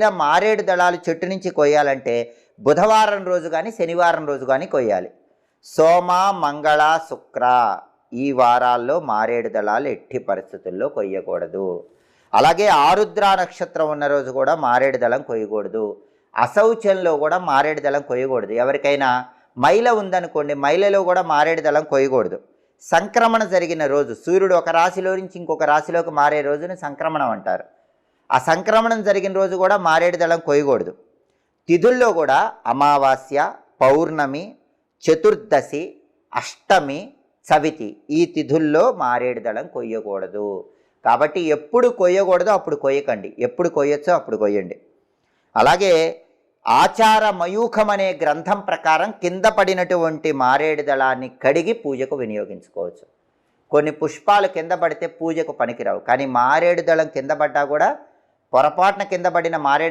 ఇలా మారేడు దళాలు చెట్టు నుంచి కొయ్యాలంటే బుధవారం రోజు కానీ శనివారం రోజు కానీ కొయ్యాలి. సోమ మంగళ శుక్ర ఈ వారాల్లో మారేడు దళాలు ఎట్టి పరిస్థితుల్లో కొయ్యకూడదు. అలాగే ఆరుద్ర నక్షత్రం ఉన్న రోజు కూడా మారేడు దళం కొయ్యకూడదు. అశౌచంలో కూడా మారేడు దళం కొయ్యకూడదు. ఎవరికైనా మైల ఉందనుకోండి మైలలో కూడా మారేడు దళం కొయ్యకూడదు. సంక్రమణ జరిగిన రోజు సూర్యుడు ఒక రాశిలో నుంచి ఇంకొక రాశిలోకి మారే రోజుని సంక్రమణం అంటారు. ఆ సంక్రమణం జరిగిన రోజు కూడా మారేడు దళం కొయ్యకూడదు. తిథుల్లో కూడా అమావాస్య పౌర్ణమి చతుర్దశి అష్టమి చవితి ఈ తిథుల్లో మారేడు దళం కొయ్యకూడదు. కాబట్టి ఎప్పుడు కొయ్యకూడదో అప్పుడు కొయ్యకండి. ఎప్పుడు కొయ్యొచ్చో అప్పుడు కొయ్యండి. అలాగే ఆచార మయూఖం అనే గ్రంథం ప్రకారం కింద పడినటువంటి మారేడు దళాన్ని కడిగి పూజకు వినియోగించుకోవచ్చు. కొన్ని పుష్పాలు కింద పడితే పూజకు పనికిరావు. కానీ మారేడు దళం కింద పడ్డా కూడా పొరపాటున కింద పడిన మారేడు